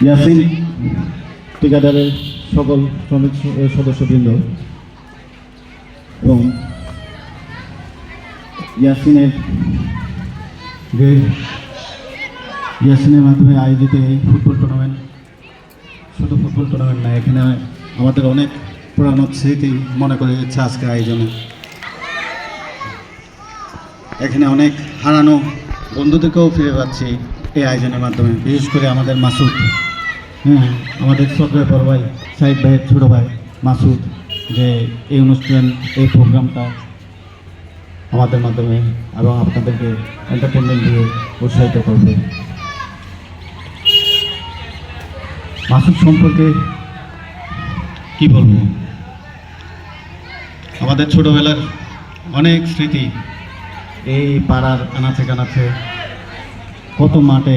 ইয়াসিন ঠিকাদারের সকল শ্রমিক সদস্যবৃন্দ এবং ইয়াসিনের যে ইয়াসিনের মাধ্যমে আয়োজিত এই ফুটবল টুর্নামেন্ট শুধু ফুটবল টুর্নামেন্ট না, এখানে আমাদের অনেক পুরানো স্মৃতি মনে করে যাচ্ছে আজকে আয়োজনে। এখানে অনেক হারানো বন্ধুদেরকেও ফিরে পাচ্ছি। এই আয়োজনের মাধ্যমে, বিশেষ করে আমাদের মাসুদ। হ্যাঁ আমাদের শ্রদ্ধেয় বড় ভাই সাইদ ভাইয়ের ছোটো ভাই মাসুদ, যে এই অনুষ্ঠান, এই প্রোগ্রামটা আমাদের মাধ্যমে এবং আপনাদেরকে এন্টারটেনমেন্ট দিয়ে উৎসাহিত করবে। মাসুদ সম্পর্কে কি বলব? আমাদের ছোটোবেলার অনেক স্মৃতি এই পাড়ার আনাচে কানাচে কত মাঠে